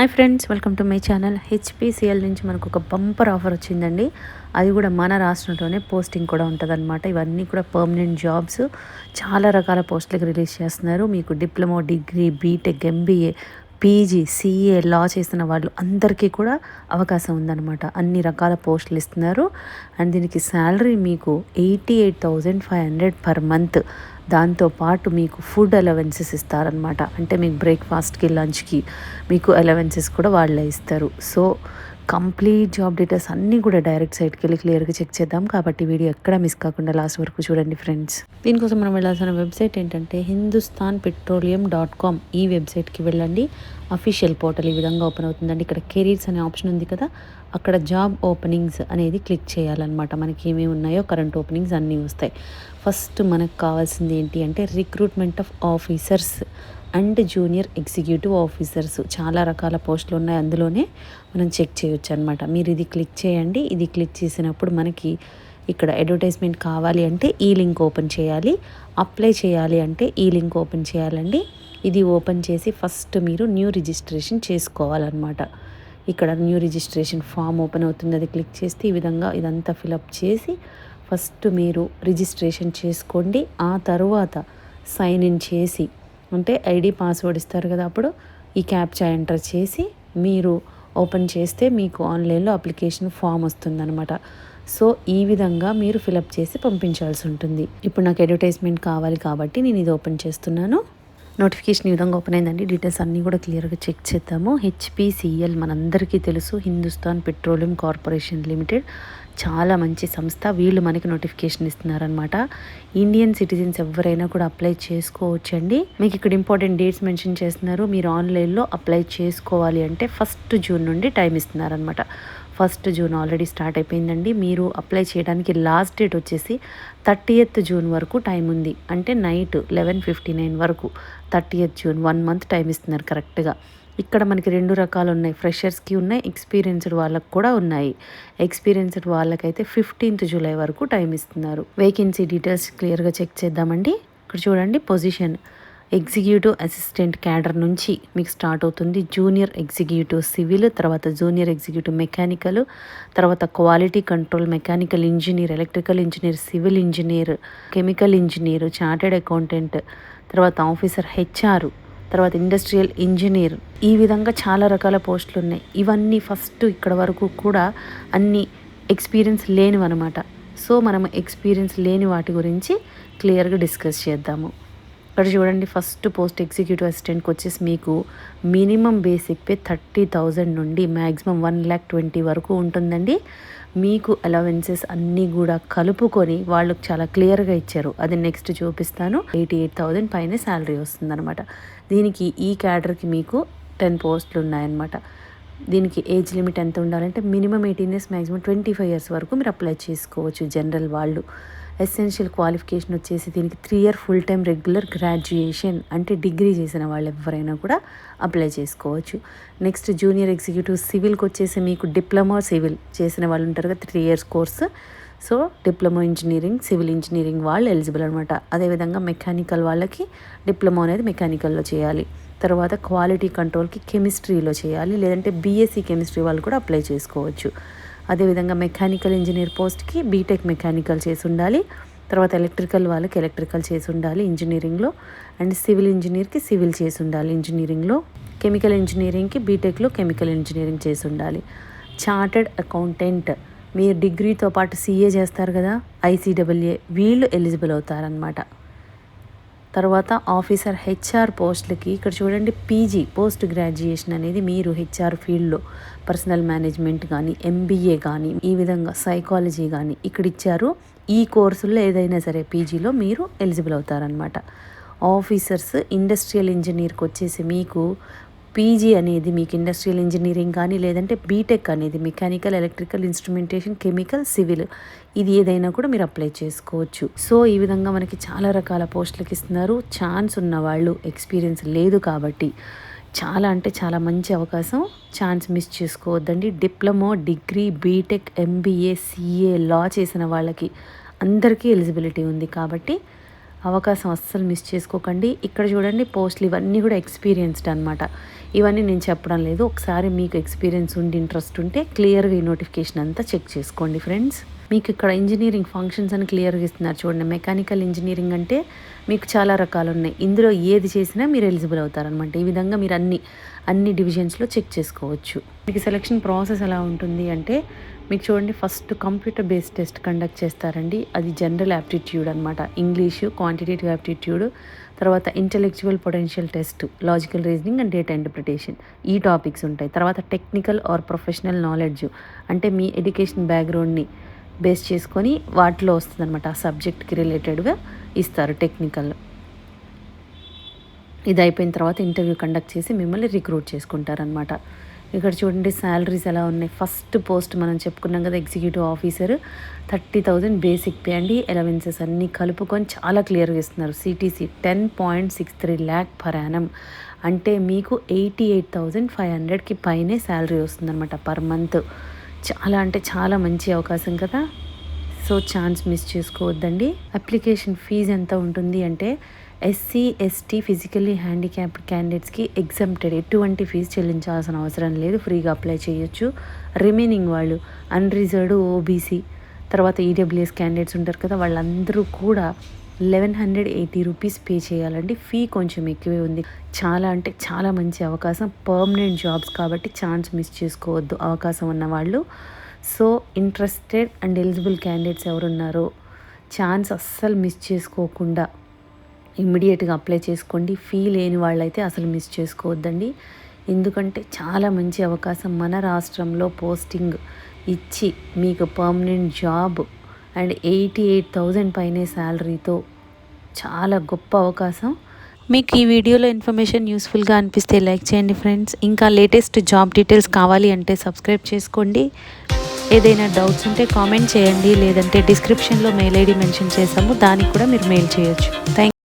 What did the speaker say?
Hi friends welcome to my channel. HPCL నుంచి మనకు ఒక బంపర్ ఆఫర్ వచ్చిందండి. అది కూడా మన రాష్ట్రంలోనే పోస్టింగ్ కూడా ఉంటుందన్నమాట. ఇవన్నీ కూడా పర్మనెంట్ జాబ్స్ చాలా రకాల పోస్టులకు రిలీజ్ చేస్తున్నారు. మీకు diploma degree BTech MBA PG CA law చేసిన వాళ్ళు అందరికీ కూడా అవకాశం ఉందన్నమాట. అన్ని రకాల పోస్టులు ఇస్తున్నారు. అండ్ దీనికి శాలరీ మీకు eighty eight thousand five hundred per month దాంతోపాటు మీకు ఫుడ్ అలవెన్సెస్ ఇస్తారనమాట అంటే మీకు బ్రేక్ఫాస్ట్కి లంచ్కి మీకు అలవెన్సెస్ కూడా వాళ్ళే ఇస్తారు. సో కంప్లీట్ జాబ్ డీటెయిల్స్ అన్నీ కూడా డైరెక్ట్ సైట్కి వెళ్ళి క్లియర్గా చెక్ చేద్దాం. కాబట్టి వీడియో ఎక్కడ మిస్ కాకుండా లాస్ట్ వరకు చూడండి ఫ్రెండ్స్ దీనికోసం మనం వెళ్ళాల్సిన వెబ్సైట్ ఏంటంటే హిందుస్థాన్ పెట్రోలియం డాట్ కామ్ ఈ వెబ్సైట్కి వెళ్ళండి. అఫీషియల్ పోర్టల్ ఈ విధంగా ఓపెన్ అవుతుందండి. ఇక్కడ కెరీర్స్ అనే ఆప్షన్ ఉంది కదా. అక్కడ జాబ్ ఓపెనింగ్స్ అనేది క్లిక్ చేయాలన్నమాట. మనకి ఏమేమి ఉన్నాయో కరెంట్ ఓపెనింగ్స్ అన్నీ వస్తాయి. ఫస్ట్ మనకు కావాల్సింది ఏంటి అంటే recruitment of officers and junior executive officers. చాలా రకాల పోస్టులు ఉన్నాయి. అందులోనే మనం చెక్ చేయొచ్చు అనమాట మీరు ఇది క్లిక్ చేయండి. ఇది క్లిక్ చేసినప్పుడు మనకి ఇక్కడ అడ్వర్టైజ్మెంట్ కావాలి అంటే ఈ లింక్ ఓపెన్ చేయాలి. అప్లై చేయాలి అంటే ఈ లింక్ ఓపెన్ చేయాలండి. ఇది ఓపెన్ చేసి ఫస్ట్ మీరు న్యూ రిజిస్ట్రేషన్ చేసుకోవాలన్నమాట. ఇక్కడ న్యూ రిజిస్ట్రేషన్ ఫామ్ ఓపెన్ అవుతుంది. అది క్లిక్ చేస్తే ఈ విధంగా ఇదంతా ఫిలప్ చేసి ఫస్ట్ మీరు రిజిస్ట్రేషన్ చేసుకోండి. ఆ తర్వాత సైన్ ఇన్ చేసి అంటే ఐడి పాస్వర్డ్ ఇస్తారు కదా అప్పుడు ఈ క్యాప్చా ఎంటర్ చేసి మీరు ఓపెన్ చేస్తే మీకు ఆన్లైన్లో అప్లికేషన్ ఫామ్ వస్తుందన్నమాట. సో ఈ విధంగా మీరు ఫిలప్ చేసి పంపించాల్సి ఉంటుంది. ఇప్పుడు నాకు అడ్వర్టైజ్మెంట్ కావాలి కాబట్టి నేను ఇది ఓపెన్ చేస్తున్నాను. నోటిఫికేషన్ ఈ విధంగా ఓపెన్ అయిందండి. డీటెయిల్స్ అన్నీ కూడా క్లియర్గా చెక్ చేద్దాము. హెచ్పిసిఎల్ మనందరికీ తెలుసు. హిందుస్థాన్ పెట్రోలియం కార్పొరేషన్ లిమిటెడ్ చాలా మంచి సంస్థ. వీళ్ళు మనకి నోటిఫికేషన్ ఇస్తున్నారనమాట ఇండియన్ సిటిజన్స్ ఎవరైనా కూడా అప్లై చేసుకోవచ్చండి. మీకు ఇక్కడ ఇంపార్టెంట్ డేట్స్ మెన్షన్ చేస్తున్నారు. మీరు ఆన్లైన్లో అప్లై చేసుకోవాలి అంటే ఫస్ట్ జూన్ నుండి టైం ఇస్తున్నారనమాట ఫస్ట్ జూన్ ఆల్రెడీ స్టార్ట్ అయిపోయిందండి. మీరు అప్లై చేయడానికి లాస్ట్ డేట్ వచ్చేసి థర్టీయత్ జూన్ వరకు టైం ఉంది. అంటే నైట్ లెవెన్ ఫిఫ్టీ నైన్ వరకు thirtieth June one month time ఇస్తున్నారు కరెక్ట్గా. ఇక్కడ మనకి రెండు రకాలు ఉన్నాయి. ఫ్రెషర్స్కి ఉన్నాయి ఎక్స్పీరియన్స్డ్ వాళ్ళకు కూడా ఉన్నాయి. ఎక్స్పీరియన్స్డ్ వాళ్ళకైతే ఫిఫ్టీన్త్ జూలై వరకు టైం ఇస్తున్నారు. వేకెన్సీ డీటెయిల్స్ క్లియర్గా చెక్ చేద్దామండి. ఇక్కడ చూడండి పొజిషన్. ఎగ్జిక్యూటివ్ అసిస్టెంట్ క్యాడర్ నుంచి మీకు స్టార్ట్ అవుతుంది. జూనియర్ ఎగ్జిక్యూటివ్ సివిల్ తర్వాత జూనియర్ ఎగ్జిక్యూటివ్ మెకానికల్ తర్వాత quality control mechanical engineer electrical engineer civil engineer chemical engineer chartered accountant తర్వాత ఆఫీసర్ హెచ్ఆర్ తర్వాత ఇండస్ట్రియల్ ఇంజనీర్. ఈ విధంగా చాలా రకాల పోస్టులు ఉన్నాయి. ఇవన్నీ ఫస్ట్ ఇక్కడ వరకు కూడా అన్ని ఎక్స్పీరియన్స్ లేనివన్నమాట. సో మనం ఎక్స్పీరియన్స్ లేని వాటి గురించి క్లియర్గా డిస్కస్ చేద్దాము. ఇక్కడ చూడండి ఫస్ట్ పోస్ట్ ఎగ్జిక్యూటివ్ అసిస్టెంట్కి వచ్చేసి మీకు minimum basic pay thirty thousand నుండి మ్యాక్సిమం వన్ ల్యాక్ ట్వంటీ వరకు ఉంటుందండి. మీకు అలవెన్సెస్ అన్నీ కూడా కలుపుకొని వాళ్ళకి చాలా క్లియర్గా ఇచ్చారు. అది నెక్స్ట్ చూపిస్తాను. ఎయిటీ ఎయిట్ థౌజండ్ పైన శాలరీ వస్తుందన్నమాట. దీనికి ఈ క్యాడర్కి మీకు టెన్ పోస్టులు ఉన్నాయన్నమాట. దీనికి ఏజ్ లిమిట్ ఎంత ఉండాలంటే minimum eighteen years maximum twenty five years వరకు మీరు అప్లై చేసుకోవచ్చు జనరల్ వాళ్ళు. ఎసెన్షియల్ క్వాలిఫికేషన్ వచ్చేసి దీనికి three year full time regular graduation అంటే డిగ్రీ చేసిన వాళ్ళు ఎవరైనా కూడా అప్లై చేసుకోవచ్చు. నెక్స్ట్ జూనియర్ ఎగ్జిక్యూటివ్ సివిల్కి వచ్చేసి మీకు డిప్లొమా సివిల్ చేసిన వాళ్ళు ఉంటారు కదా three years course so diploma engineering civil engineering వాళ్ళు ఎలిజిబుల్ అనమాట అదేవిధంగా మెకానికల్ వాళ్ళకి డిప్లొమా అనేది మెకానికల్లో చేయాలి. తర్వాత క్వాలిటీ కంట్రోల్కి కెమిస్ట్రీలో చేయాలి. లేదంటే బీఎస్సీ కెమిస్ట్రీ వాళ్ళు కూడా అప్లై చేసుకోవచ్చు. అదేవిధంగా మెకానికల్ ఇంజనీర్ పోస్ట్కి బీటెక్ మెకానికల్ చేసి ఉండాలి తర్వాత ఎలక్ట్రికల్ వాళ్ళకి ఎలక్ట్రికల్ చేసి ఉండాలి ఇంజనీరింగ్లో అండ్ సివిల్ ఇంజనీర్కి సివిల్ చేసి ఉండాలి ఇంజనీరింగ్లో. కెమికల్ ఇంజనీరింగ్కి బీటెక్లో కెమికల్ ఇంజనీరింగ్ చేసి ఉండాలి. చార్టెడ్ అకౌంటెంట్ మీరు డిగ్రీతో పాటు సీఏ చేస్తారు కదా ఐసీడబ్ల్యూఏ వీళ్ళు ఎలిజిబుల్ అవుతారనమాట తర్వాత ఆఫీసర్ హెచ్ఆర్ పోస్టులకి ఇక్కడ చూడండి పీజీ పోస్ట్ గ్రాడ్యుయేషన్ అనేది మీరు హెచ్ఆర్ ఫీల్డ్లో పర్సనల్ మేనేజ్మెంట్ కానీ ఎంబీఏ కానీ ఈ విధంగా సైకాలజీ కానీ ఇక్కడ ఇచ్చారు. ఈ కోర్సుల్లో ఏదైనా సరే పీజీలో మీరు ఎలిజిబుల్ అవుతారనమాట ఆఫీసర్స్ ఇండస్ట్రియల్ ఇంజనీర్కి వచ్చేసి మీకు పీజీ అనేది మీకు ఇండస్ట్రియల్ ఇంజనీరింగ్ కానీ లేదంటే బీటెక్ అనేది mechanical electrical instrumentation chemical civil ఇది ఏదైనా కూడా మీరు అప్లై చేసుకోవచ్చు. సో ఈ విధంగా మనకి చాలా రకాల పోస్టులకు ఇస్తున్నారు. ఛాన్స్ ఉన్న వాళ్ళు ఎక్స్పీరియన్స్ లేదు కాబట్టి చాలా అంటే చాలా మంచి అవకాశం. ఛాన్స్ మిస్ చేసుకోవద్దండి. Diploma degree BTech MBA CA law చేసిన వాళ్ళకి అందరికీ ఎలిజిబిలిటీ ఉంది కాబట్టి అవకాశం అస్సలు మిస్ చేసుకోకండి. ఇక్కడ చూడండి పోస్ట్లు ఇవన్నీ కూడా ఎక్స్పీరియన్స్డ్ అనమాట ఇవన్నీ నేను చెప్పడం లేదు. ఒకసారి మీకు ఎక్స్పీరియన్స్ ఉండి ఇంట్రెస్ట్ ఉంటే క్లియర్గా ఈ నోటిఫికేషన్ అంతా చెక్ చేసుకోండి ఫ్రెండ్స్. మీకు ఇక్కడ ఇంజనీరింగ్ ఫంక్షన్స్ అని క్లియర్గా ఇస్తున్నారు చూడండి. మెకానికల్ ఇంజనీరింగ్ అంటే మీకు చాలా రకాలు ఉన్నాయి. ఇందులో ఏది చేసినా మీరు ఎలిజిబుల్ అవుతారనమాట ఈ విధంగా మీరు అన్ని అన్ని డివిజన్స్లో చెక్ చేసుకోవచ్చు. మీకు సెలక్షన్ ప్రాసెస్ ఎలా ఉంటుంది అంటే మీకు చూడండి first computer based test conduct చేస్తారండి. అది జనరల్ యాప్టిట్యూడ్ అనమాట ఇంగ్లీషు క్వాంటిటేటివ్ యాప్టిట్యూడ్ తర్వాత intellectual potential test logical reasoning and data interpretation ఈ టాపిక్స్ ఉంటాయి. తర్వాత టెక్నికల్ ఆర్ ప్రొఫెషనల్ నాలెడ్జ్ అంటే మీ ఎడ్యుకేషన్ బ్యాక్గ్రౌండ్ని బేస్ చేసుకొని వాటిలో వస్తుంది అనమాట ఆ సబ్జెక్ట్కి రిలేటెడ్గా ఇస్తారు టెక్నికల్ ఇది అయిపోయిన తర్వాత ఇంటర్వ్యూ కండక్ట్ చేసి మిమ్మల్ని రిక్రూట్ చేసుకుంటారనమాట ఇక్కడ చూడండి శాలరీస్ ఎలా ఉన్నాయి. ఫస్ట్ పోస్ట్ మనం చెప్పుకున్నాం కదా executive officer thirty thousand basic pay అండి. ఎలవెన్సెస్ అన్నీ కలుపుకొని చాలా క్లియర్గా ఇస్తున్నారు. CTC ten point six three lakh per annum అంటే మీకు ఎయిటీ ఎయిట్ థౌజండ్ ఫైవ్ హండ్రెడ్కి పైనే శాలరీ వస్తుందన్నమాట పర్ మంత్ చాలా అంటే చాలా మంచి అవకాశం కదా. సో ఛాన్స్ మిస్ చేసుకోవద్దండి. అప్లికేషన్ ఫీజు ఎంత ఉంటుంది అంటే ఎస్సీ ఎస్టీ ఫిజికల్లీ హ్యాండిక్యాప్డ్ క్యాండిడేట్స్కి ఎగ్జామ్టెడ్. ఎటువంటి ఫీజు చెల్లించాల్సిన అవసరం లేదు. ఫ్రీగా అప్లై చేయొచ్చు. రిమైనింగ్ వాళ్ళు అన్రిజర్వ్డ్ ఓబీసీ తర్వాత ఈడబ్ల్యూఎస్ క్యాండిడేట్స్ ఉంటారు కదా వాళ్ళందరూ కూడా eleven hundred eighty rupees pay చేయాలండి. ఫీ కొంచెం ఎక్కువే ఉంది. చాలా అంటే చాలా మంచి అవకాశం. పర్మనెంట్ జాబ్స్ కాబట్టి ఛాన్స్ మిస్ చేసుకోవద్దు అవకాశం ఉన్న వాళ్ళు. So interested and eligible candidates ఎవరున్నారో ఛాన్స్ అస్సలు మిస్ చేసుకోకుండా ఇమ్మీడియట్గా అప్లై చేసుకోండి. ఫీ లేని వాళ్ళైతే అసలు మిస్ చేసుకోవద్దండి. ఎందుకంటే చాలా మంచి అవకాశం మన రాష్ట్రంలో పోస్టింగ్ ఇచ్చి మీకు permanent job and eighty eight thousand పైనే శాలరీతో చాలా గొప్ప అవకాశం. మీకు ఈ వీడియోలో ఇన్ఫర్మేషన్ యూస్ఫుల్గా అనిపిస్తే లైక్ చేయండి ఫ్రెండ్స్. ఇంకా లేటెస్ట్ జాబ్ డీటెయిల్స్ కావాలి అంటే సబ్స్క్రైబ్ చేసుకోండి. ఏదైనా డౌట్స్ ఉంటే కామెంట్ చేయండి. లేదంటే డిస్క్రిప్షన్లో మెయిల్ ఐడి మెన్షన్ చేసాము దానికి కూడా మీరు మెయిల్ చేయొచ్చు. థ్యాంక్